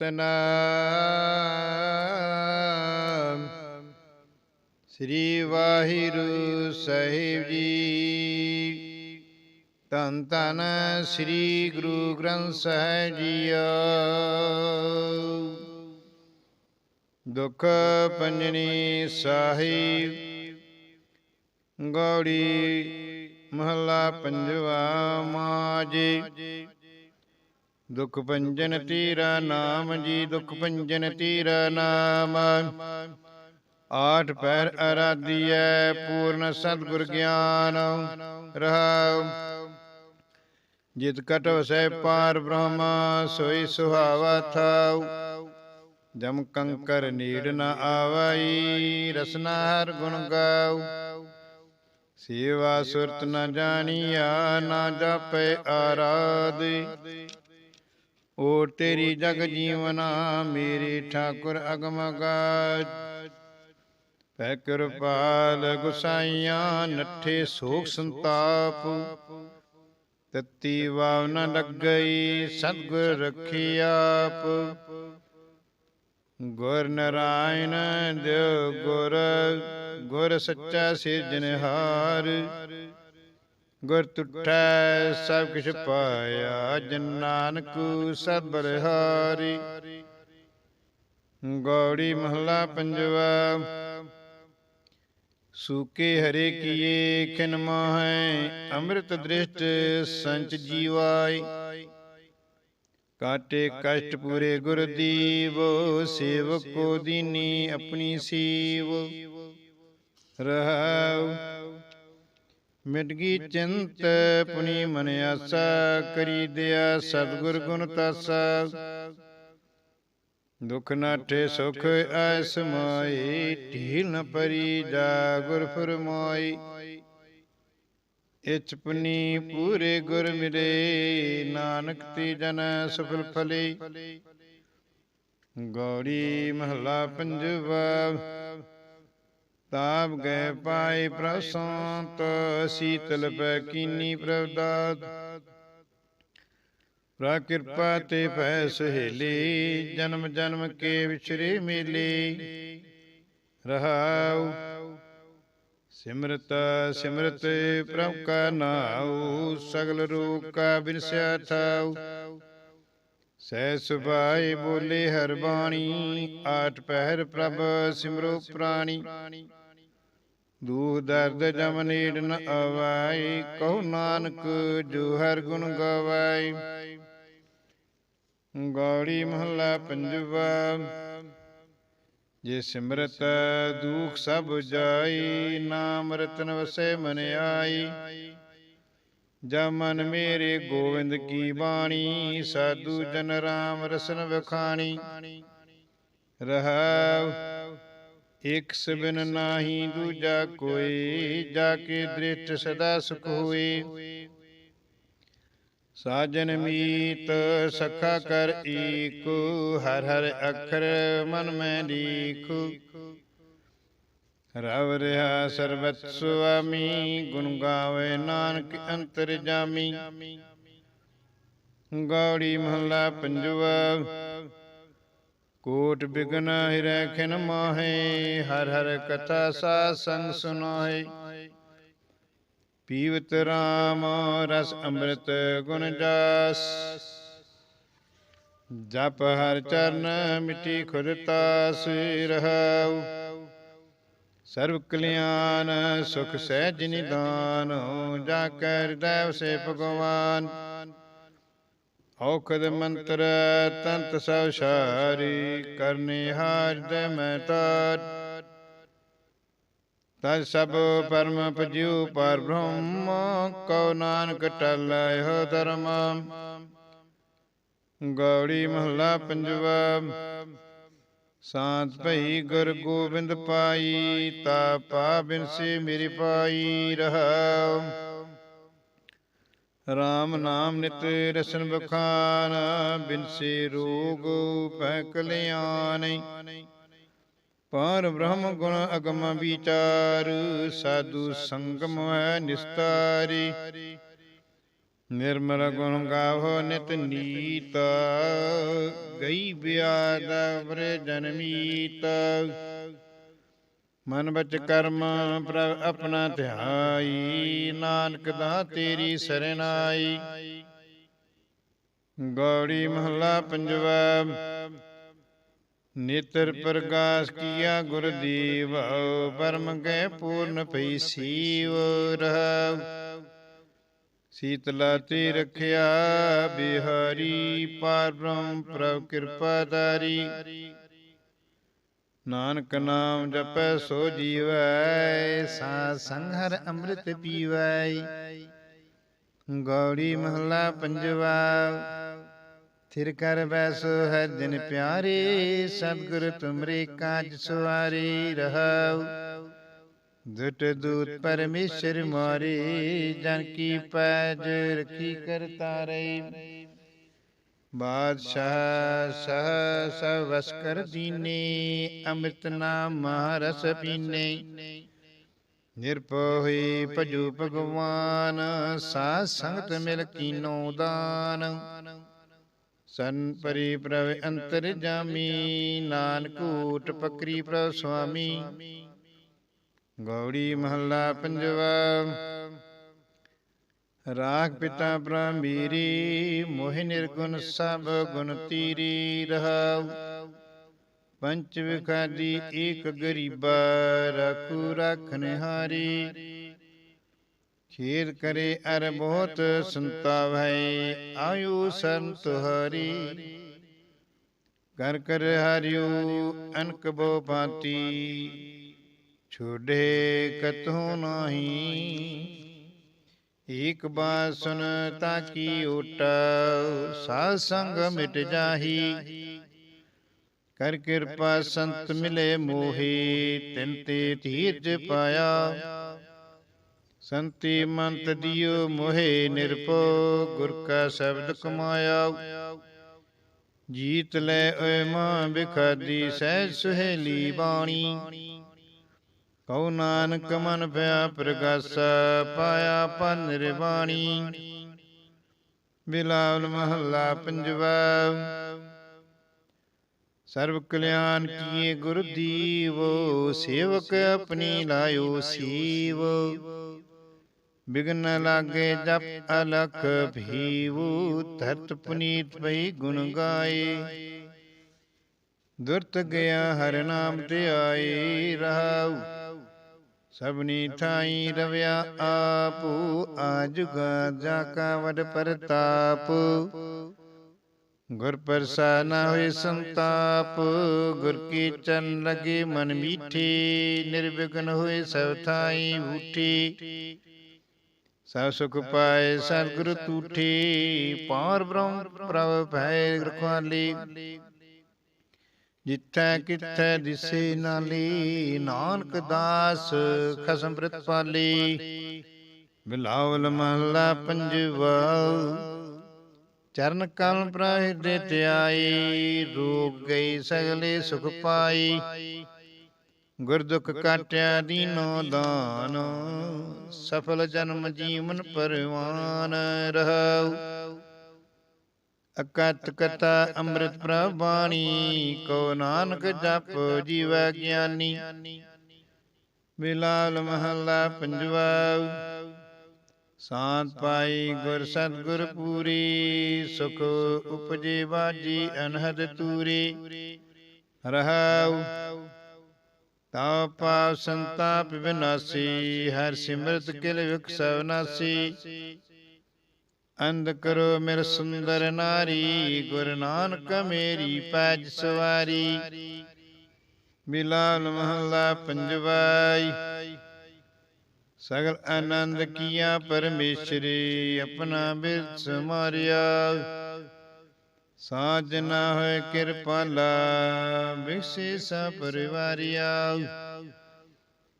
ਸਤਨਾਮ। ਸ੍ਰੀ ਵਾਹਿਗੁਰੂ ਸਾਹਿਬ ਜੀ। ਧੰਨ ਧੰਨ ਸ੍ਰੀ ਗੁਰੂ ਗ੍ਰੰਥ ਸਾਹਿਬ ਜੀਓ। ਦੁਖ ਪੰਜਨੀ ਸਾਹਿਬ। ਗੌੜੀ ਮਹਲਾ ਪੰਜਵਾ ਮਾਜੀ ਦੁਖ ਪੰਜਨ ਤੀਰਾ ਨਾਮ ਜੀ ਦੁਖ ਪੰਜਨ ਤੀਰਾ ਨਾਮ। ਆਠ ਪੈਰ ਅਰਾਧੀਐ ਪੂਰਨ ਸਤਿਗੁਰ ਗਿਆਨ। ਰਹਾਉ। ਜਿਤ ਕਟ ਵਸੈ ਪਾਰ ਬ੍ਰਹਮ ਸੋਈ ਸੁਹਾਵਾ ਥਾਉ। ਜਮ ਕੰਕਰ ਨੀੜ ਨ ਆਵਈ ਰਸਨਾ ਹਰ ਗੁਣ ਗਾਉ। ਸੇਵਾ ਸੁਰਤ ਨ ਜਾਣੀਆ ਨਾ ਜਾਪੈ ਆਰਾਧ। ਓ ਤੇਰੀ ਜਗ ਜੀਵਨਾ ਮੇਰੇ ਠਾਕੁਰ ਅਗਮ ਗਾਜ। ਪੈ ਕਿਰਪਾਲ ਗੁਸਾਈਆਂ ਨੱਠੇ ਸੋਖ ਸੰਤਾਪ। ਤਤੀ ਵਾਵ ਨ ਲੱਗਈ ਸਤਗੁਰ ਰਖੀ ਆਪ। ਗੁਰ ਨਰਾਇਣ ਦਿਓ ਗੁਰ ਗੁਰ ਸੱਚਾ ਸਿਰਜਨਹਾਰ ਗੁਰ ਤੁਠੈ, ਸਭ ਕਿਛ ਪਾਇਆ ਜਨ ਨਾਨਕ, ਸਭ ਬਲਿਹਾਰੀ। ਗੌੜੀ ਮਹਲਾ ਪੰਜਵਾ, ਸੂਕੇ ਹਰੇ ਕੀਏ, ਖਿਨ ਮਾਹੈ, ਅੰਮ੍ਰਿਤ ਦ੍ਰਿਸ਼ਟ ਸੰਚ ਜੀਵਾਈ। ਕਾਟੇ ਕਸ਼ਟ ਪੂਰੇ ਗੁਰ ਸੇਵਕੋ ਸੇਵਕ ਦੀਨੀ ਆਪਣੀ ਸੀਵ। ਰਹਾਉ ਮਿਟ ਗਈ ਚਿੰਤ ਪੁਨੀ ਮਨ ਆਸਾ ਕਰੀ ਦਿਆ ਸਤਿਗੁਰ ਗੁਣ ਤਾਸਾ। ਦੁਖ ਨਾਠੇ ਸੁਖ ਐਸ ਮਾਈ ਢੀਲ ਨ ਪਰੀ ਜਾ ਗੁਰ ਫਰਮਾਈ। ਇਚ ਪੁਨੀ ਪੂਰੇ ਗੁਰ ਮਿਲੇ ਨਾਨਕ ਤੇ ਜਨ ਸਫਲ ਫਲੇ। ਗੌੜੀ ਮਹਲਾ ਪੰਜਵਾ। ਤਾਪ ਗਏ ਪਾਏ ਪ੍ਰਸੰਤ ਸੀਤਲ ਪੈ ਕੀਨੀ ਪ੍ਰਵਦਾਤ ਪ੍ਰਾ ਕਿਰਪਾ ਤੇ ਭੈ ਸਹੇਲੀ ਜਨਮ ਜਨਮ ਕੇ ਵਿਚਰੇ ਮੇਲੇ। ਰਹਾਉ ਸਿਮਰਤ ਸਿਮਰਤ ਪ੍ਰਭ ਕਾ ਨਾਉ ਸਗਲ ਰੂਪ ਕਾ ਬਿਨਸਿਆ ਥਾਉ। ਸਹਿ ਸੁਭਾਈ ਬੋਲੇ ਹਰ ਬਾਣੀ ਆਠ ਪਹਿਰ ਪ੍ਰਭ ਸਿਮਰੋ ਪ੍ਰਾਣੀ। ਦੂਖ ਦਰਦ ਜਮ ਨੀੜ ਨ ਆਵਾਈ, ਕਹੋ ਨਾਨਕ ਜੋ ਹਰ ਗੁਣ ਗਵਾਈ। ਗੌੜੀ ਮਹੱਲਾ ਪੰਜਵਾ, ਜੇ ਸਿਮਰਤ ਦੁਖ ਸਭ ਜਾਈ, ਨਾਮ ਰਤਨ ਵਸੇ ਮਨ ਆਈ। ਜਬ ਮੇਰੇ ਗੋਵਿੰਦ ਕੀ ਬਾਣੀ, ਸਾਧੂ ਜਨ ਰਾਮ ਰਸਨ ਵਖਾਣੀ। ਰਹਾਉ ਇਕ ਸਬਨ ਨਾਹੀ ਦੂਜਾ ਕੋਈ, ਜਾ ਕੇ ਦ੍ਰਿਸ਼ਟ ਸਦਾ ਸੁਖ ਹੋਏ। ਸਾਜਨ ਮੀਤ ਸਖਾ ਕਰ ਏਕ ਹਰ ਹਰ ਅਖਰ ਮਨ ਮੈਂ ਲੀਖੂ ਰਵ ਰਿਹਾ ਸਰਬਤ ਸੁਆਮੀ, ਗੁਣ ਗਾਵੇ ਨਾਨਕ ਅੰਤਰ ਜਾਮੀ। ਗੌੜੀ ਮਹਲਾ ਪੰਜਵਾ ਕੋਟ ਬਿਗਨ ਹਿਰੈ ਖਿਨ ਮਾਹੇ, ਹਰ ਹਰ ਕਥਾ ਸਾ ਸੰਗ ਸੁਨਾਏ ਪੀਵਤ ਰਾਮ ਰਸ ਅੰਮ੍ਰਿਤ ਗੁਣ ਜਾਸ। ਜਪ ਹਰ ਚਰਨ ਮਿਟੀ ਖੁਦ ਤਾਸ ਰਹਾਉ। ਸਰਬ ਕਲਿਆਣ ਸੁਖ ਸਹਿਜ ਨਿਦਾਨ ਜਾ ਕਰ ਹਿਰਦੈ ਵਸੇ ਭਗਵਾਨ। ਔਖਦ ਮੰਤਰ ਤੰਤ ਸਭ ਸਾਰੀ ਕਰਨੇ ਹਾਰ ਦੇ ਮੈਂ ਤਾਰ। ਤਜ ਸਭ ਪਰਮ ਪਜਿਉ ਪਰ ਬ੍ਰਹਮ, ਕਉ ਨਾਨਕ ਟਲੈ ਹੋ ਧਰਮ। ਗੌੜੀ ਮਹਲਾ ਪੰਜਵਾ ਸਾਤ ਭਈ ਗੁਰ ਗੋਬਿੰਦ ਪਾਈ, ਤਾ ਪਾ ਬਿਨਸੀ ਮੇਰੀ ਪਾਈ ਰਹਾਉ। ਰਾਮ ਨਾਮ ਨਿਤ ਰਸਨ ਬਖਾਨ ਬਿਨਸੀ ਰੋਗ ਪੈ ਕਲਿਆਣ ਪਰ ਬ੍ਰਹਮ ਗੁਣ ਅਗਮ ਵਿਚਾਰ, ਸਾਧੂ ਸੰਗਮ ਹੈ ਨਿਸਤਾਰੀ। ਨਿਰਮਲ ਗੁਣ ਗਾਵੋ ਨਿਤ ਨੀਤ, ਗਈ ਬਿਆਦ ਵਰੇ ਜਨਮੀਤ ਮਨ ਬਚ ਕਰਮ ਪ੍ਰਭ ਆਪਣਾ ਧਿਆਈ। ਨਾਨਕ ਦਾ ਤੇਰੀ ਸਰਨਾਈ ਗੌੜੀ ਮਹਲਾ ਪੰਜਵਾ। ਨੇਤਰ ਪ੍ਰਗਾਸ ਕੀਆ ਗੁਰਦੀਵ। ਪਰਮ ਗਏ ਪੂਰਨ ਪਈ ਸੀਵ ਰਹਾਉ। ਸੀਤਲਾ ਤੇ ਰਖਿਆ ਬਿਹਾਰੀ। ਪਾਰ ਬ੍ਰਹਮ ਪ੍ਰਭ ਕਿਰਪਾ ਦਾਰੀ ਨਾਨਕ ਨਾਮ ਜਪੈ ਸੋ ਜੀਵੈ, ਸਾ ਸੰਘਰ ਅੰਮ੍ਰਿਤ ਪੀਵੈ। ਗੌੜੀ ਮਹਲਾ ਪੰਜਵਾ, ਥਿਰ ਕਰ ਬੈਸੋ ਹਰ ਦਿਨ ਪਿਆਰੇ, ਸਤਿਗੁਰ ਤੁਮਰੇ ਕਾਜ ਸਵਾਰੀ ਰਹਾਉ ਦੁਟ ਦੂਤ ਪਰਮੇਸ਼ਰ ਮਾਰੇ, ਜਨ ਕੀ ਪੈਜ ਰਖੀ ਕਰਤਾ ਰੇ ਬਾਦਸ਼ਾਹ ਸਹ ਸਭ ਵਸ ਕਰ ਦੀਨੇ, ਅੰਮ੍ਰਿਤ ਨਾਮ ਰਸ ਪੀਨੇ। ਨਿਰਭਉ ਹੋਈ ਭਜੂ ਭਗਵਾਨ, ਸਾਧ ਸੰਗਤ ਮਿਲ ਕੀਨੋ ਦਾਨ। ਸਨ ਪਰੀ ਪ੍ਰਭ ਅੰਤਰ ਜਾਮੀ, ਨਾਨਕ ਊਟ ਪਕਰੀ ਪ੍ਰਭ ਸੁਆਮੀ। ਗੌੜੀ ਮਹੱਲਾ ਪੰਜਵਾ ਰਾਗ ਪਿਤਾ ਬ੍ਰਹਮੀਰੀ, ਮੋਹਿ ਨਿਰਗੁਣ ਸਭ ਗੁਣ ਤੀਰੀ ਰਹਾਉ। ਪੰਚ ਵਿਖਾਦੀ ਏਕ ਗਰੀਬਾ, ਰਖੂ ਰਖਨ ਹਾਰੀ ਖੇਰ ਕਰੇ ਅਰ ਬਹੁਤ ਸੰਤਾਵੈ ਆਯੂ ਸੰਤ ਹਰੀ। ਕਰ ਕਰ ਹਰਿਉ ਅਨਕ ਬੋ ਪਾਤੀ ਛੋੜੇ ਕਤਹੁ ਨਾਹੀ। ਏਕ ਬਾਤ ਸੁਨ ਤਾ ਕੀ ਓਟ ਸਾਧ ਸੰਗ ਮਿਟ ਜਾਹੀ। ਕਰ ਕਿਰਪਾ ਸੰਤ ਮਿਲੇ ਮੋਹੀ, ਤਿਨ ਤੇ ਧੀਰਜ ਪਾਇਆ। ਸੰਤੀ ਮੰਤ ਦਿਓ ਮੋਹੇ ਨਿਰਪੋ, ਗੁਰ ਕਾ ਸ਼ਬਦ ਕਮਾਇਆ। ਜੀਤ ਲੈ ਓਏ ਮਾਂ ਬਿਖਾਦੀ ਸਹਿ ਸੁਹੇਲੀ ਬਾਣੀ। ਕਉ ਨਾਨਕ ਮਨ ਪਿਆ ਪ੍ਰਗਾਸਾ, ਪਾਇਆ ਪਨ ਨਿਰਵਾਣੀ ਬਿਲਾਵਲ ਮਹੱਲਾ ਪੰਜਵਾ। ਸਰਬ ਕਲਿਆਣ ਕੀਏ ਗੁਰ ਦੀਵੋ, ਸੇਵਕ ਆਪਣੀ ਲਾਇਓ ਸੀਵ। ਬਿਗਨ ਲਾਗੇ ਜਪ ਅਲਖ ਭੀਵੂ, ਧਰਤ ਪੁਨੀਤ ਭਈ ਗੁਣ ਗਾਏ। ਦੁਰਤ ਗਿਆ ਹਰ ਨਾਮ ਤੇ ਆਏ ਰਹਾਉ। ਸਭਨੀ ਥਾਈ ਰਵਿਆ ਆਪੂ ਆਜੁਗਾ ਜਾ ਕਾ ਵਡ ਪ੍ਰਤਾਪ। ਗੁਰ ਪ੍ਰਸਾਦ ਨਾ ਹੋਏ ਸੰਤਾਪ ਗੁਰ ਕੀ ਚਰਨ ਲਗੇ ਮਨ ਮੀਠੇ ਨਿਰਵਿਘਨ ਹੋਏ ਸਭ ਥਾਈ ਬੂਠੀ ਸਭ ਸੁਖ ਪਾਏ ਸਤਿਗੁਰ ਤੂਠੀ ਪਾਰ ਬ੍ਰਹਮ ਪ੍ਰਭ ਭੈ ਰਖਵਾਲੀ। ਜਿੱਥੈ ਕਿਥੈ ਦਿਸੇ ਨਾਲੀ, ਨਾਨਕ ਦਾਸ, ਖਸਮ ਪ੍ਰਤਪਾਲੀ ਬਿਲਾਵਲ ਮਹਲਾ ਪੰਜਵਾ ਚਰਨ ਕਲ ਪ੍ਰਹਿਦੇ ਧਿਆਈ, ਰੋਗ ਗਈ ਸਗਲੇ ਸੁਖ ਪਾਈ। ਗੁਰ ਦੁਖ ਕਾਟਿਆ ਦੀਨੋ ਦਾਨ, ਸਫਲ ਜਨਮ ਜੀਵਨ ਪਰਵਾਨ ਰਹਾਉ। ਅਕਤ ਕਤਾ ਅੰਮ੍ਰਿਤ ਪ੍ਰਭ ਬਾਣੀ ਕੋ ਨਾਨਕ ਜਪ ਜੀਵੈ ਗਿਆਨੀ। ਬਿਲਾਲ ਮਹੱਲਾ ਪੰਜਵਾ ਸਾਤ ਪਾਈ ਗੁਰ ਸਤਗੁਰ ਪੂਰੀ, ਸੁਖ ਉਪਜੇ ਬਾਜੀ ਅਨਹਦ ਤੂਰੀ। ਰਹਾਉ ਤਾ ਪਾਪ ਸੰਤਾਪ ਵਿਨਾਸੀ ਹਰ ਸਿਮਰਤ ਕਿਲ ਵਿਖਸਵ ਨਾਸੀ। ਅੰਧ ਕਰੋ ਮੇਰ ਸੁੰਦਰ ਨਾਰੀ, ਗੁਰ ਨਾਨਕ ਮੇਰੀ ਪੈਜ ਸਵਾਰੀ। ਮਿਲਾਲ ਮਹੱਲਾ ਪੰਜਵਾਈ। ਸਗਲ ਆਨੰਦ ਕੀਆ ਪਰਮੇਸ਼ਰੀ ਆਪਣਾ ਬਿਰਤ ਸਮਾਰਿਆ ਸਾਜ ਨਾ ਹੋਏ ਕਿਰਪਾਲਾ ਬਿਸੇ ਸਾ ਪਰਿਵਾਰਿਆ।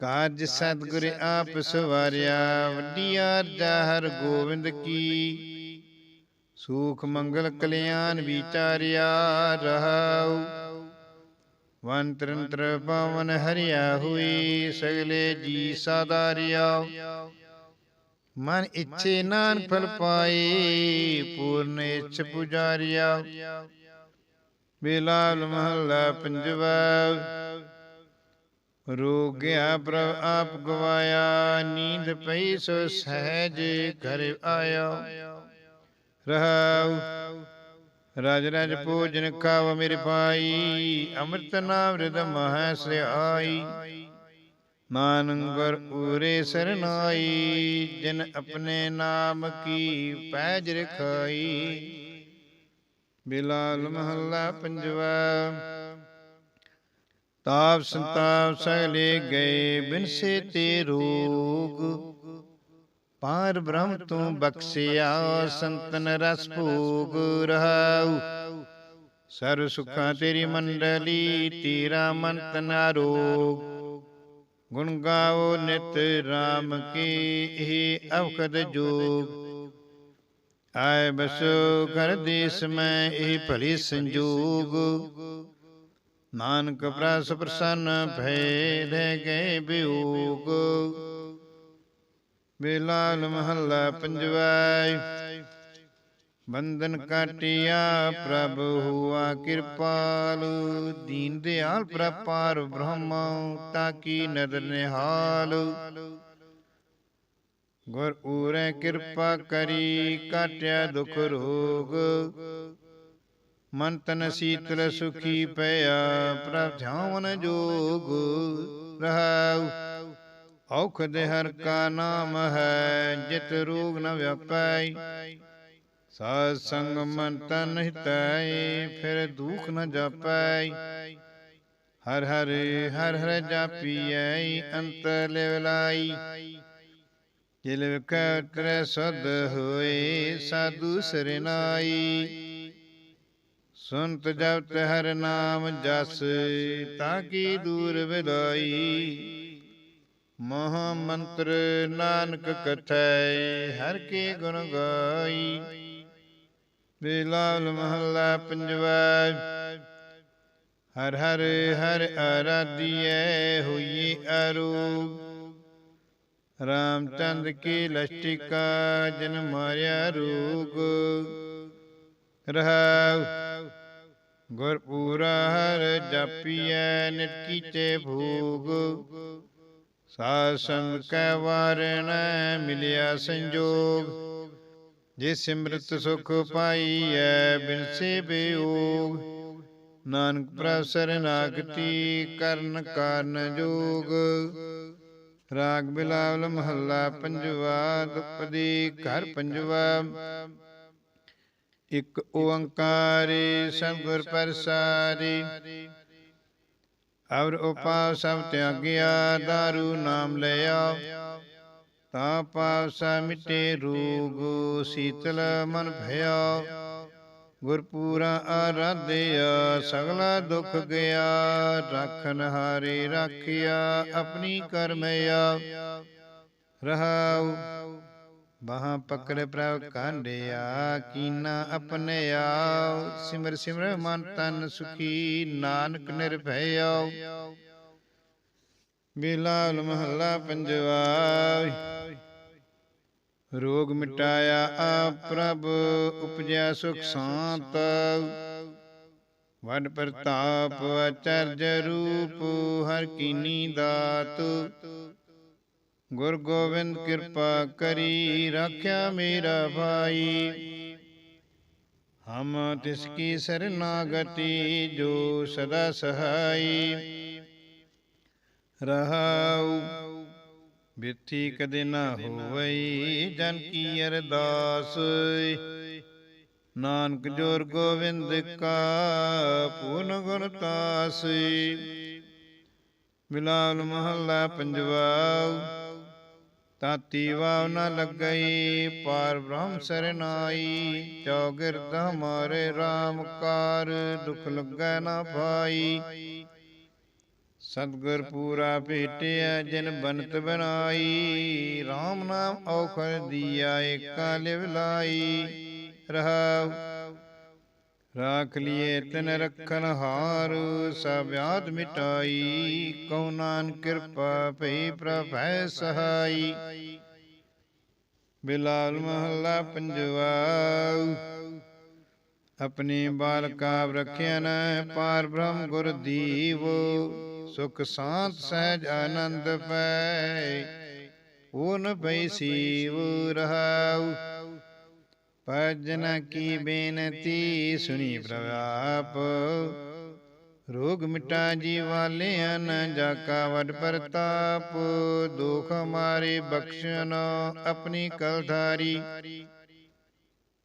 ਕਾਜ ਸਤਿਗੁਰ ਆਪ ਸਵਾਰਿਆ, ਵੱਡੀ ਅਰਜਾ ਹਰ ਗੋਬਿੰਦ ਕੀ। ਸੂਖ ਮੰਗਲ ਕਲਿਆਣ ਵਿਚਾਰਿਆ ਰਹਾਉ। ਵਨ ਤਰੰਤਰ ਪਵਨ ਹਰਿਆ ਹੋਈ, ਸਗਲੇ ਜੀ ਸਾਦਾਰਿਆ ਮਨ ਇੱਛੇ ਨਾਨ ਫਲ ਪਾਏ, ਪੂਰਨ ਇੱਛ ਪੁਜਾਰਿਆ। ਬਿਲਾਲ ਮਹੱਲਾ ਪੰਜਵਾ। ਰੋਗਿਆ ਪ੍ਰਭ ਆਪ ਗਵਾਇਆ, ਨੀਂਦ ਪਈ ਸੋ ਸਹਿਜ ਘਰ ਆਇਆ। ਰਹਾਉ ਰਾਜ ਰਾਜ ਭੋਜਨ ਖਾਵ ਮੇਰੇ ਪਾਈ ਅੰਮ੍ਰਿਤ ਨਾਮ ਰਿਦ ਮਹੈ ਸਿਆਈ ਨਾਨਕ ਉਰੇ ਸਰਨਾਈ, ਜਿਨ ਆਪਣੇ ਨਾਮ ਕੀ ਪੈਜ ਰਖਾਈ। ਬਿਲਾਲ ਮਹੱਲਾ ਪੰਜਵਾ। ਤਾਪ ਸੰਤਾਪ ਸਹਿ ਲੇ ਗਏ ਬਿਨਸੇ ਤੇ ਰੋਗ। ਪਾਰ ਬ੍ਰਹਮ ਤੂੰ ਬਖਸ਼ਿਆ ਸੰਤਨ ਰਸ ਭੋਗ ਰਹਾਉ ਸਰਵ ਸੁਖਾਂ ਤੇਰੀ ਮੰਡਲੀ ਤੇਰਾ ਮਨ ਤਨਾ ਰੋਗ ਗੁਣ ਗਾਓ ਨਿਤ RAM ਕੀ ਇਹ ਅਵਖਦ ਜੋਗ ਆਏ ਬਸੋ ਘਰ ਦੇਸ ਮੈਂ ਇਹ ਭਲੀ ਸੰਜੋਗ ਨਾਨਕ ਪ੍ਰਸ ਪ੍ਰਸੰਨ ਭੈ ਦੇ ਗਏ ਬਿਯੋਗ ਬਿਲਾਲ ਮਹੱਲਾ ਪੰਜਵਾ ਬੰਧਨ ਕਾਟਿਆ ਪ੍ਰਭ ਹੁਆ ਕਿਰਪਾਲ ਦੀਨ ਦਿਆਲ ਪ੍ਰਪਾਰ ਬ੍ਰਹਮ ਤਾਕੀ ਨਦਰ ਨਿਹਾਲ ਗੁਰ ਉਰੇ ਕਿਰਪਾ ਕਰੀ ਕਾਟਿਆ ਦੁਖ ਰੋਗ ਮਨ ਤਨ ਸੀਤਲ ਸੁਖੀ ਪਿਆ ਪ੍ਰਭ ਧਿਆਨ ਜੋਗ ਰਹਾਉ ਔਖ ਦੇ ਹਰ ਕਾ ਨਾਮ ਹੈ, ਜਿਤ ਰੋਗ ਨ ਵਿਆਪੈ। ਸਾਧ ਸੰਗ ਮਨ ਤਨ ਹਿਤੈ, ਫਿਰ ਦੁਖ ਨ ਜਾਪੈ। ਹਰ ਹਰ ਹਰ ਹਰ ਜਾਪੀਐ, ਅੰਤ ਲਿਵਲਾਈ ਜਿਲ ਵਿਕਟਰ ਸਦ ਹੋਏ, ਸਾਧੂ ਸਰਨਾਈ ਸੁਨਤ ਜਪਤ ਹਰ ਨਾਮ ਜਸ, ਤਾਂ ਕੀ ਦੂਰ ਵਿਦਾਈ। ਮਹਾ ਮੰਤਰ ਨਾਨਕ ਕਥੈ ਹਰ ਕੇ ਗੁਣ ਗਾਈ। ਬਿਲਾਲ ਮਹੱਲਾ ਪੰਜਵਾ, ਹਰ ਹਰ ਹਰ ਆਰਾਧੀਐ, ਹੋਈ ਅਰੂਪ ਰਾਮਚੰਦ ਕੀ ਲਸ਼ਟਿਕਾ, ਜਨ ਮਾਰਿਆ ਰੂਗ। ਰਹਾਉ, ਗੁਰਪੂਰਾ ਹਰ ਜਾਪੀਐ, ਨਿਤ ਕੀਤੇ ਭੋਗ। ਸਾਧ ਕੈ ਵਾਰਣ ਮਿਲਿਆ ਸੰਜੋਗ, ਜੇ ਸਿਮਰਤ ਸੁਖ ਪਾਈਐ ਬਿਨ ਸੇ ਬਿਯੋਗ ਨਾਨਕ ਪ੍ਰਸਰ ਸਰਨਾਗਤੀ ਕਰਨ ਕਾਰਨ ਜੋਗ। ਰਾਗ ਬਿਲਾਵਲ ਮਹੱਲਾ ਪੰਜਵਾ ਦੁਪਦੀ ਘਰ ਪੰਜਵਾ। ਇਕ ਓੰਕਾਰੀ ਸਤਿਗੁਰ ਪ੍ਰਸਾਰੀ ਅਵਰ ਉਪਾਵ ਸਭ ਤਿਆਗਿਆ, ਦਾਰੂ ਨਾਮ ਲਿਆ। ਤਾਂ ਪਾਵ ਸਾ ਮਿਟੇ ਰੋਗ ਸੀਤਲ ਮਨ ਭਇਆ। ਗੁਰ ਪੂਰਾ ਆਰਾਧਿਆ, ਸਗਲਾ ਦੁਖ ਗਿਆ। ਰੱਖਨ ਹਾਰੇ ਰਾਖਿਆ, ਆਪਣੀ ਕਰਮਿਆ। ਰਹਾਉ ਬਾਹਾਂ ਪਕੜ ਪ੍ਰਭ ਕਾਂਡਿਆ ਕੀਨਾ ਆਪਣੇ ਆਓ। ਸਿਮਰ ਸਿਮਰ ਮਨ ਤਨ ਸੁਖੀ, ਨਾਨਕ ਨਿਰਭਇਆ ਬਿਲਾਲ ਮਹੱਲਾ ਪੰਜਵਾ ਰੋਗ ਮਿਟਾਇਆ ਆ ਪ੍ਰਭ, ਉਪਜਿਆ ਸੁਖ ਸ਼ਾਂਤ। ਵਡ ਪ੍ਰਤਾਪ, ਅਚਰਜ ਰੂਪ, ਹਰ ਕੀਨੀ ਦਾਤ ਗੁਰ ਗੋਬਿੰਦ ਕਿਰਪਾ ਕਰੀ, ਰੱਖਿਆ ਮੇਰਾ ਭਾਈ। ਹਮ ਤਿਸ ਕੀ ਸਰਨਾਗਤੀ, ਜੋ ਸਦਾ ਸਹਾਈ। ਰਹਾਉ ਬਿੱਥੀ ਕਦੇ ਨਾ ਹੋਵਈ, ਜਨ ਕੀ ਅਰਦਾਸ। ਨਾਨਕ ਜੋਰ ਗੋਬਿੰਦ ਕਾ ਪੂਰਨ ਗੁਣ ਤਾਸ। ਬਿਲਾਲ ਮਹੱਲਾ ਪੰਜਵਾ ਤਾਤੀ ਵਾਵ ਨ ਲੱਗਈ, ਪਾਰ ਬ੍ਰਹਮ ਸਰਨਾਈ ਚੌਗਿਰਦ ਹਮਾਰੇ RAM ਕਾਰ, ਦੁਖ ਲੱਗੈ ਨਾ ਭਾਈ। ਸਤਗੁਰ ਪੂਰਾ ਭੇਟਿਆ, ਜਿਨ ਬਨਤ ਬਨਾਈ RAM ਨਾਮ ਔਖਰ ਦੀਆ, ਏਕਾ ਲਿਵ ਲਾਈ। ਰਹਾਉ ਰਾਖ ਲਿਏ ਤਨ ਰਖਨ ਹਾਰ, ਸਭ ਆਦ ਮਿਟਾਈ। ਕਉ ਨਾਨ ਕਿਰਪਾ ਭਈ ਪ੍ਰਭੈ ਸਹਾਈ। ਬਿਲਾਲ ਮਹੱਲਾ ਪੰਜਵਾ ਆਪਣੇ ਬਾਲਕਾ ਰਖਿਆਨ ਪਾਰ ਬ੍ਰਹਮ ਗੁਰ ਦੀਵ। ਸੁਖ ਸਾਂਤ ਸਹਿਜ ਆਨੰਦ ਪੈ। ਓਨ ਪਈ ਸੀਵ ਰਹਾਉ। ਭਜਨ ਕੀ ਬੇਨਤੀ ਸੁਣੀ ਪ੍ਰਭਾਪ ਰੋਗ ਮਿਟਾ ਜੀਵਾਲਿਆਂ ਨ ਜਾ ਕਾ ਵਡ ਪ੍ਰਤਾਪ। ਦੁਖ ਮਾਰੇ ਬਖਸ਼ਣ ਆਪਣੀ ਕਲਧਾਰੀ।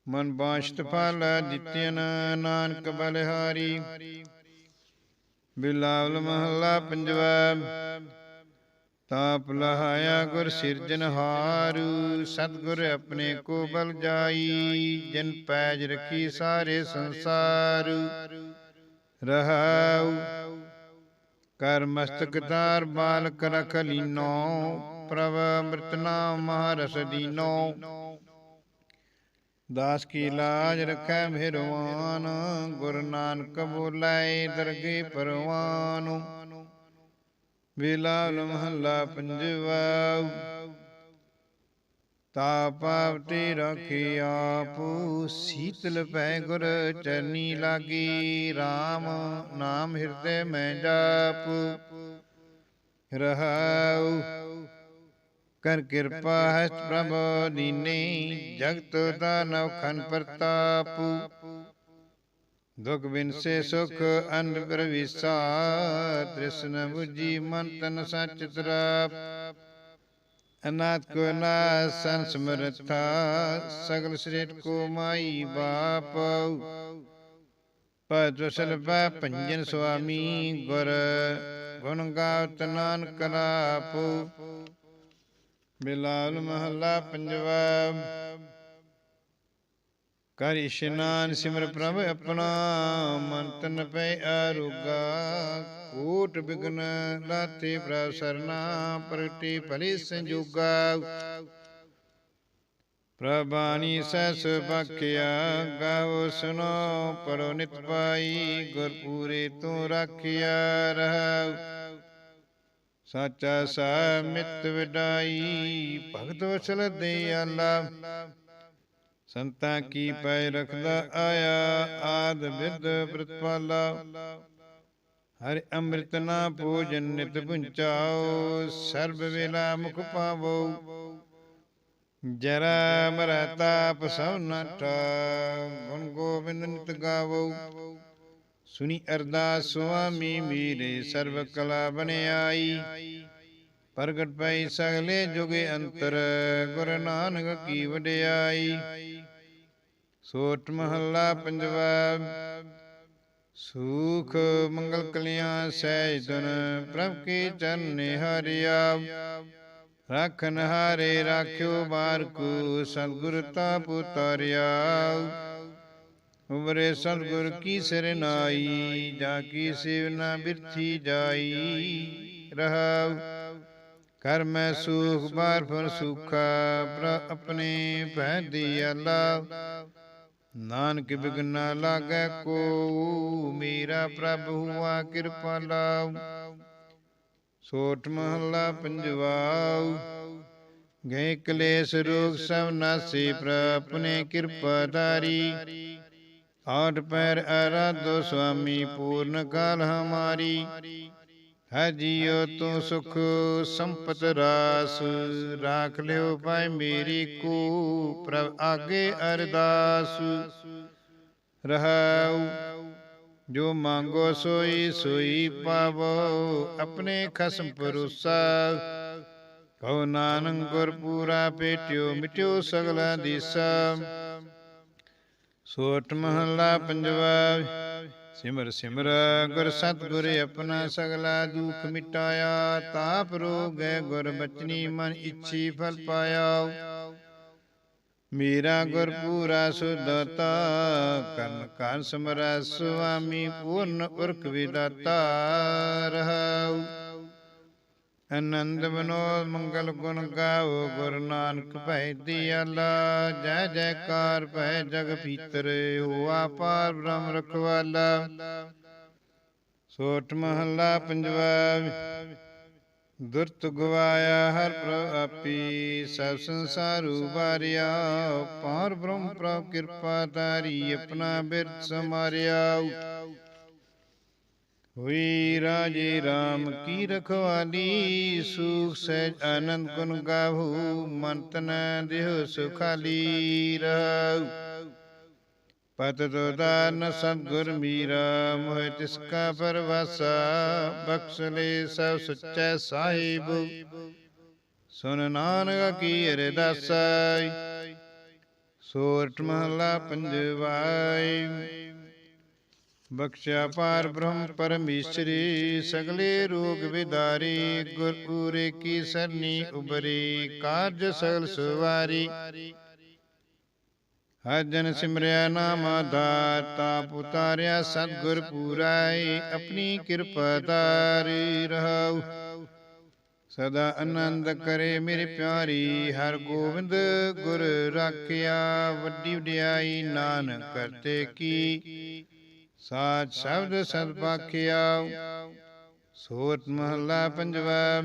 ਮਨ ਬਾਸ਼ਤ ਫਲ ਦਿੱਤਿਨ ਨਾਨਕ ਬਲਿਹਾਰੀ। ਬਿਲਾਵਲ ਮਹੱਲਾ ਪੰਜਵਾ। ਤਾਪ ਲਹਾਇਆ ਗੁਰ ਸਿਰਜਨਹਾਰ ਸਤਗੁਰ ਆਪਣੇ ਕੋ ਬਲ ਜਾਈ, ਜਿਨ ਪੈਜ ਰਖੀ ਸਾਰੇ ਸੰਸਾਰ। ਰਹਾਉ ਕਰ ਮਸਤਕ ਧਾਰ, ਬਾਲਕ ਰਖ ਲੀਨੋ, ਪ੍ਰਭ ਅੰਮ੍ਰਿਤ ਨਾਮ ਮਹਾਰਸ ਦੀਨੋ। ਦਾਸ ਕੀ ਲਾਜ ਰਖੈ ਮਿਹਰਵਾਨ, ਗੁਰੂ ਨਾਨਕ ਬੋਲਾਏ ਦਰਗੇ ਪਰਵਾਨ। ਬਿਲਾਲ ਮਹੱਲਾ ਪੰਜਵਾ ਤਾ ਪਾਵਤੀ ਰਖੀ ਆਪ, ਸੀਤਲ ਪੈ ਗੁਰ ਚਰਨੀ ਲਾਗੀ। RAM ਨਾਮ ਹਿਰਦੇ ਮੈਂ ਜਾਪ, ਰਹਾਉ। ਕਰ ਕਿਰਪਾ ਹੈ ਪ੍ਰਭ ਦੀਨੇ, ਜਗਤ ਦਾ ਖਨ ਪ੍ਰਤਾਪ। ਦੁਖ ਬਿਨ ਸੇ ਸੁਖ ਅੰਧ ਪ੍ਰਵਿਸਾ ਤ੍ਰਿਸ਼ਨ 부ਜੀ ਮਨ ਤਨ ਸਚ ਤਰਾਪ। ਅਨਾਥ ਕੋ ਨਾਸਨ ਸਮਰਥਾ ਸਗਲ ਸ੍ਰੇਟ ਕੋ ਮਾਈ ਬਾਪ ਪਦਵਸਲ ਬਾ ਪੰਜਨ ਸੁਆਮੀ ਗੁਰ। ਗੁਣ ਗਾਵਤ ਨਾਨਕ ਰਾਪ। ਬਿਲਾਲ ਮਹੱਲਾ ਪੰਜਵਾ। ਕਰ ਇਸ਼ਨਾਨ ਸਿਮਰ ਪ੍ਰਭ ਆਪਣਾ ਮਨ ਤਨ ਪੈ ਆਰੋਗਾ। ਕੋਟ ਬਿਗਨ ਲਾਤੇ ਪ੍ਰਭ ਸਰਨਾ ਪ੍ਰਗਟੀ ਭਲੀ ਸੰਜੋਗਾ। ਪ੍ਰਭਾਨੀ ਸਸ ਬਖਿਆ ਗਾਵ ਸੁਨੋ ਪੜੋ ਨਿਤ ਪਾਈ ਗੁਰ ਪੂਰੇ ਤੂੰ ਰੱਖਿਆ ਰਹਾਉ ਸਾਚਾ ਸਾ ਮਿਤ ਵਿਡਾਈ ਭਗਤ ਵਸਲ ਦੇ ਆਲਾ ਸੰਤਾਂ ਕੀ ਪੈ ਰਖਦਾ ਆਇਆ ਆਦ ਵਿਦ ਪ੍ਰਤਪਾਲਾ ਹਰਿ ਅੰਮ੍ਰਿਤ ਨਾ ਭੋਜਨ ਨਿਤ ਪੁੰਚਾਓ ਸਰਬ ਵੇਲਾ ਮੁਖ ਪਾਵੋ। ਜਰਾ ਮਰੈ ਤਾਪ ਸਭ ਨਟਾ ਗੁਣ ਗੋਬਿੰਦ ਨਿਤ ਗਾਵੋ। ਸੁਨੀ ਅਰਦਾਸ ਸੁਆਮੀ ਮੀਰੇ ਸਰਬ ਕਲਾ ਬਨਿਆਈ ਪ੍ਰਗਟ ਪਈ ਸਗਲੇ ਜੁਗੇ ਅੰਤਰ ਗੁਰ ਨਾਨਕ ਕੀ ਵਡਿਆਈ। ਸੋਟ ਮਹੱਲਾ ਪੰਜਵਾ। ਸੁਖ ਮੰਗਲ ਕਲਿਆਣ ਸਹਿਜ ਤੁਨ ਪ੍ਰਭ ਕੀ ਚਰਨ ਹਰਿਆ ਰੱਖਨ ਹਾਰੇ ਰਾਖਿਓ ਬਾਰਕੂ ਸਤਿਗੁਰ ਤਾ ਪੁਤਰਿਆ। ਉਮਰੇ ਸਤਿਗੁਰ ਕੀ ਸਰਨਾਈ ਜਾ ਕੀ ਸੇਵਨਾ ਬਿਰਥੀ ਜਾਈ। ਰਹਾਉ, ਕਰ ਮੈਂ ਸੁਖ ਬਾਰ ਫਰ ਸੁਖਾ ਪ੍ਰ ਆਪਣੇ ਭੈ ਦਿਆਲਾ। ਨਾਨਕ ਬਿਗਨਾ ਲਾਗੈ ਕੋ, ਮੇਰਾ ਪ੍ਰਭ ਹੁਆ ਕਿਰਪਾਲਾ ਸੋਟ ਮਹੱਲਾ ਪੰਜਵਾ ਗਏ ਕਲੇਸ਼ ਰੋਗ ਸਭ ਨਾਸੇ ਪ੍ਰਪਨੇ ਕਿਰਪਾ ਧਾਰੀ। ਆਠ ਪੈਰ ਅਰਾਧੋ ਸੁਆਮੀ ਪੂਰਨ ਕਾਲ ਹਮਾਰੀ। ਹੈ ਜੀਉ ਤੂੰ ਸੁਖ ਸੰਪਤ ਰਾਸ। ਰਾਖ ਲਿਓ ਪਾਏ ਮੇਰੀ ਕੋ ਪ੍ਰਭ ਆਗੇ ਅਰਦਾਸ। ਰਹਾਉ। ਜੋ ਮੰਗੋ ਸੋਈ ਸੋਈ ਪਾਵੋ। ਆਪਣੇ ਖਸਮ ਪਰੁਸਾ ਕਉ ਨਾਨਕ ਗੁਰ ਪੂਰਾ ਪੇਟਿਓ ਮਿਟਿਓ ਸਗਲਾ ਦੀਸਾ। ਸੋਟ ਮਹੱਲਾ ਪੰਜਵਾ। ਸਿਮਰ ਸਿਮਰ ਗੁਰ ਸਤਿਗੁਰ ਆਪਣਾ ਸਗਲਾ ਦੁਖ ਮਿਟਾਇਆ, ਤਾਪ ਰੋਗ ਹੈ ਗੁਰ ਬਚਨੀ ਮਨ ਇੱਛੀ ਫਲ ਪਾਇਆ ਮੇਰਾ ਗੁਰ ਪੂਰਾ ਸੁਦਤਾ, ਕਰਨ ਕਾਨ ਸਮਰਾ ਸੁਆਮੀ, ਪੂਰਨ ਉਰਖ ਵਿਦਾਤਾ ਰਹਾਉ। ਆਨੰਦ ਮਨੋਦ ਮੰਗਲ ਗੁਣ ਗਾਵੋ ਗੁਰੂ ਨਾਨਕ ਭੈ ਦਿਆਲਾ, ਜੈ ਜੈਕਾਰ ਭੈ ਜਗ ਭੀਤਰ, ਹੋਆ ਪਾਰ ਬ੍ਰਹਮ ਰਖਵਾਲਾ। ਸੋਟ ਮਹੱਲਾ ਪੰਜਵਾ, ਦੁਰਤ ਗਵਾਇਆ ਹਰ ਪ੍ਰਭ ਆਪੀ, ਸਭ ਸੰਸਾਰ ਉਬਾਰਿਆ ਪਾਰ ਬ੍ਰਹਮ ਪ੍ਰਭ ਕਿਰਪਾ ਤਾਰੀ ਆਪਣਾ ਬਿਰਤ ਸਮਾਰਿਆ। ਹੋਈ ਰਾਜੇ RAM ਕੀ ਰਖਵਾਲੀ, ਸੁਖ ਸਹਿਜ ਆਨੰਦ ਗੁਣ ਗਾਹੂ ਮਨ ਤਨ ਦੇਹ ਸੁਖਾਲੀ ਰਹੂ। ਪਤ ਦੋਦਾਨ ਸਤਗੁਰ ਮੀਰਾ, ਮੋਹਿ ਤਿਸ ਕਾ ਪਰਵਾਸਾ, ਬਖਸ਼ ਲੈ ਸਭ ਸੱਚੈ ਸਾਹਿਬ। ਸੁਨ ਨਾਨਕ ਕੀ ਅਰਦਾਸਾ ਸੋਰਠ ਮਹਲਾ ਪੰਜਵਾਈ। ਬਖਸ਼ਿਆ ਪਾਰ ਬ੍ਰਹਮ ਪਰਮੇਸ਼ਰੀ, ਸਗਲੇ ਰੋਗ ਵਿਦਾਰੀ ਗੁਰ ਪੂਰੇ ਕੀ ਸਰਨੀ ਉਬਰੀ, ਕਾਰਜ ਸਗਲ ਸੁਵਾਰੀ। ਹਰ ਜਨ ਸਿਮਰਿਆ ਨਾਮ ਦਾਤਾ ਪੁਤਾਰਿਆ ਸਤਗੁਰ ਪੂਰਾਈ, ਆਪਣੀ ਕਿਰਪਾ ਧਾਰੀ ਰਹਾਉ। ਸਦਾ ਆਨੰਦ ਕਰੇ ਮੇਰੇ ਪਿਆਰੀ, ਹਰ ਗੋਬਿੰਦ ਗੁਰ ਰਾਖਿਆ, ਵੱਡੀ ਵਡਿਆਈ ਨਾਨਕ ਕਰਤੇ ਕੀ। ਸਾਚ ਸ਼ਬਦ ਸਦ ਪਾਖਿਆ। ਸੋਤ ਮਹਲਾ ਪੰਜਵਾ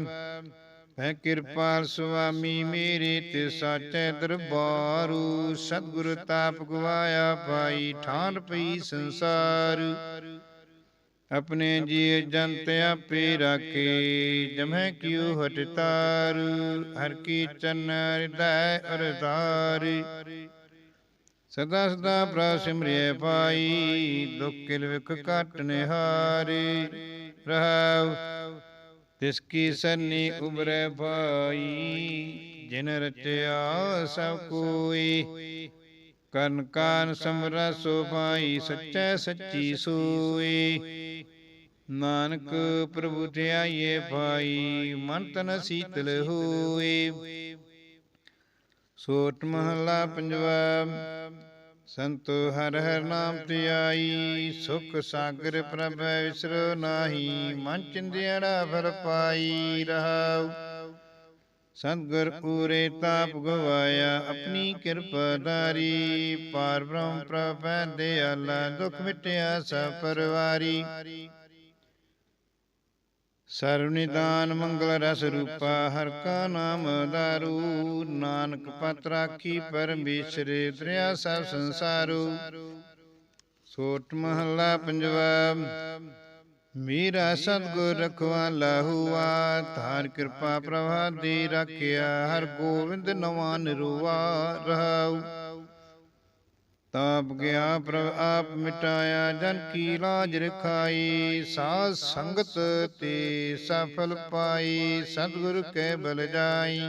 ਹੈ ਕਿਰਪਾਲ ਸੁਆਮੀ ਮੇਰੇ ਤੇ ਸਾਚੈ ਦਰਬਾਰੂ, ਸਤਿਗੁਰ ਤਾਪ ਗਵਾਇਆ ਪਾਈ, ਠਾਨ ਪਈ ਸੰਸਾਰ। ਆਪਣੇ ਜੀ ਜੰਤ ਆਪੇ ਰਾਖੇ ਜਮੈ ਕਿਉ ਹਟ ਤਾਰ ਹਰ ਕੀ ਚਰਨ ਹਿਰਦੈ ਅਰਦਾਰ। ਸਦਾ ਸਦਾ ਪ੍ਰਭ ਸਿਮਰਿਐ ਪਾਈ, ਦੁਖ ਕਿਲ ਵਿਖ ਕਾਟ ਨਿਹਾਰੇ। ਰਹਾਉ ਤਿਸ ਕੀ ਸੰਨੀ ਉਬਰੈ ਭਾਈ, ਜਿਨ ਰਚਿਆ ਸਭ ਕੋਈ। ਕਰਨ ਕਾਨ ਸਮਰਾ ਸੋ ਭਾਈ, ਸੱਚੈ ਸੱਚੀ ਸੋਈ। ਨਾਨਕ ਪ੍ਰਭੂ ਧਿਆਈਏ ਭਾਈ ਮਨ ਤਨ ਸੀਤਲ ਹੋਏ ਸੋਟ ਮਹਲਾ ਪੰਜਵਾ, ਸੰਤੋ ਹਰ ਹਰ ਨਾਮ ਧਿਆਈ ਸੁਖ ਸਾਗਰ ਪ੍ਰਭ ਵਿਸਰੋ ਨਾਹੀ, ਮਨ ਚਿੰਦਿਆੜਾ ਫਲ ਪਾਈ ਰਹਾਉ। ਸਤਗੁਰ ਪੂਰੇ ਤਾਪ ਗਵਾਇਆ, ਆਪਣੀ ਕਿਰਪਾ ਧਾਰੀ, ਪਾਰ ਬ੍ਰਹਮ ਪ੍ਰਭ ਦਿਆਲਾ ਦੁਖ ਮਿਟਿਆ ਸਭ ਪਰਵਾਰੀ। ਸਰਵ ਨਿਦਾਨ ਮੰਗਲ ਰਸ ਰੂਪਾ, ਹਰ ਕਾ ਨਾਮ ਦਾਰੂ। ਨਾਨਕ ਪਤ ਰਾਖੀ ਪਰਮੇਸ਼ਰੇ ਦਰਿਆ ਸਭ ਸੰਸਾਰੂ। ਸੋਟ ਮਹੱਲਾ ਪੰਜਵਾ, ਮੇਰਾ ਸਤਗੁਰ ਰਖਵਾਲਾ ਹੁਆ ਧਾਰ ਕਿਰਪਾ ਪ੍ਰਭਾ ਦੇ ਰੱਖਿਆ, ਹਰ ਗੋਬਿੰਦ ਨਵਾਨ ਨਿਰਵਾ ਰਹਾਉ ਤਾਪ ਗਿਆ ਪ੍ਰਭ ਆਪ ਮਿਟਾਇਆ, ਜਨ ਕੀ ਲਾਜ ਰਖਾਈ, ਸਾਧ ਸੰਗਤ ਤੇ ਸਫਲ ਪਾਈ, ਸਤਿਗੁਰ ਕੇ ਬਲ ਜਾਈ।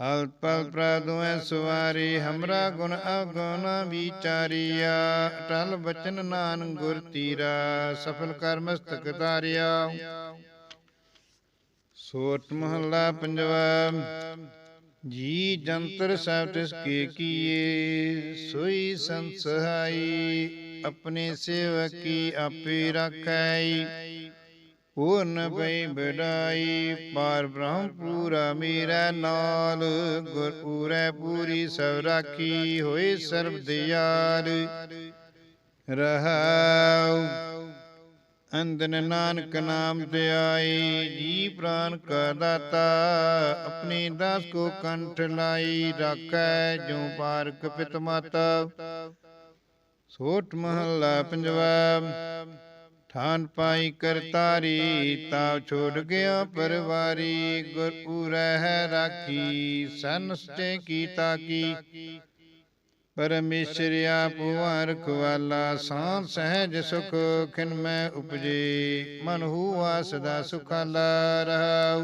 ਹਲ ਪਲ ਪ੍ਰਦੁਐ ਸੁਵਾਰੀ, ਹਮਰਾ ਗੁਣ ਅਗੁਣ ਵਿਚਾਰੀਆ ਟਲ ਬਚਨ ਨਾਨ ਗੁਰ ਤੀਰਾ, ਸਫਲ ਕਰ ਮਸਤਕ ਤਾਰਿਆ ਸੋਟ ਮਹੱਲਾ ਪੰਜਵਾ ਜੀ ਜੰਤਰ ਸਭ ਤਿਸ ਕੇ ਕੀਏ, ਸੋਈ ਸੰਸਹਾਈ, ਆਪਣੇ ਸੇਵਕੀ ਆਪੇ ਰੱਖੈ ਪੂਰਨ ਪਈ ਬੜਾਈ, ਪਾਰ ਬ੍ਰਹਮ ਪੂਰਾ ਮੇਰਾ ਨਾਲ, ਗੁਰ ਪੂਰੈ ਪੂਰੀ ਸਭ ਰਾਖੀ ਹੋਏ ਸਰਬ ਦਿਆਲ। ਰਹਾਉ ਅੰਦਨ ਨਾਨਕ ਨਾਮ ਧਿਆਈ, ਜੀ ਪ੍ਰਾਨ ਕਾ ਦਾਤਾ, ਆਪਣੇ ਦਾਸ ਕੋ ਕੰਠ ਲਾਈ ਰਾਖੈ ਜੋ ਪਾਰਕ ਪਿਤ ਮਾਤਾ। ਸੋਟ ਮਹੱਲਾ ਪੰਜਵਾ, ਠਾਨ ਪਾਈ ਕਰਤਾਰੀ ਤਾ ਛੋੜ ਗਿਆ ਪਰਵਾਰੀ, ਗੁਰ ਪੂਰੈ ਹੈ ਰਾਖੀ ਸੰਸਤੇ ਕੀਤਾ ਕੀ। ਪਰਮੇਸ਼ਰਿਆ ਆਪ ਰਖਵਾਲਾ ਸਾਂ ਸਹਿਜ ਸੁਖ, ਖਿਨ ਮੈਂ ਉਪਜੇ, ਮਨ ਹੁਆ ਸਦਾ ਸੁਖਾਲਾ ਰਹਾਉ।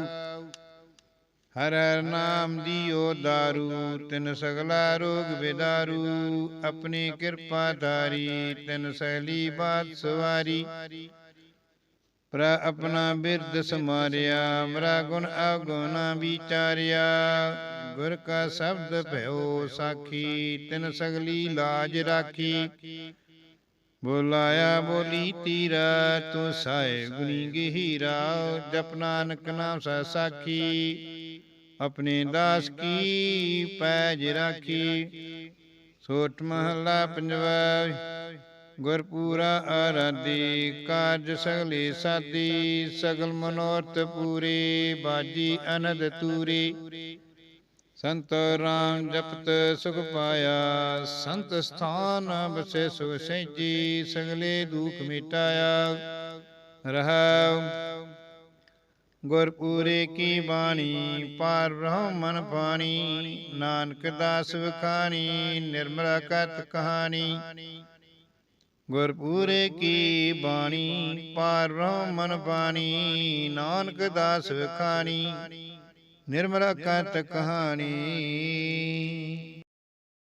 ਹਰ ਹਰ ਨਾਮ ਦੀਓ ਦਾਰੂ, ਤਿਨ ਸਗਲਾ ਰੋਗ ਵਿਦਾਰੂ ਆਪਣੀ ਕਿਰਪਾ ਧਾਰੀ, ਤਿਨ ਸਹਲੀ ਬਾਤ ਸਵਾਰੀ। ਪਰ ਆਪਣਾ ਬਿਰਦ ਸਮਾਰਿਆ, ਮਰਾ ਗੁਣ ਅਗੁਣਾ ਵਿਚਾਰਿਆ। ਗੁਰ ਕਾ ਸ਼ਬਦ ਭਇਓ ਸਾਖੀ, ਤਿਨ ਸਗਲੀ ਲਾਜ ਰਾਖੀ। ਬੋਲਾਇਆ ਬੋਲੀ ਤੀਰਾ, ਤੂੰ ਸਾਏ ਗੁਣੀ ਗਹੀਰਾ, ਜਪ ਨਾਨਕ ਨਾਮ ਸਾ ਸਾਖੀ। ਆਪਣੇ ਦਾਸ ਕੀ ਪੈਜ ਰਾਖੀ। ਸੋਟ ਮਹਲਾ ਪੰਜਵਾ, ਗੁਰਪੂਰਾ ਆਰਾਧੀ ਕਾਜ ਸਗਲੀ ਸਾਦੀ, ਸਗਲ ਮਨੋਰਥ ਪੂਰੇ, ਬਾਜੀ ਅਨੰਦ ਤੂਰੀ। ਸੰਤ ਰਾਮ ਜਪਤ ਸੁਖ ਪਾਇਆ, ਸੰਤ ਸਥਾਨ ਬਸੇ ਸੁਖ ਸੈਜੀ ਸਗਲੇ ਦੁਖ ਮਿਟਾਇਆ। ਰਹਾਉ, ਗੁਰਪੂਰੇ ਕੀ ਬਾਣੀ, ਪਾਰ ਬ੍ਰਹਮ ਮਨ ਪਾਣੀ, ਨਾਨਕ ਦਾਸ ਵਖਾਣੀ, ਨਿਰਮਲਾ ਕਤ ਕਹਾਣੀ। ਗੁਰਪੂਰੇ ਕੀ ਬਾਣੀ, ਪਾਰ ਬ੍ਰਹਮ ਮਨ ਪਾਣੀ, ਨਾਨਕ ਦਾਸ ਵਖਾਣੀ। ਨਿਰਮਲਾ ਕਤ ਕਹਾਣੀ।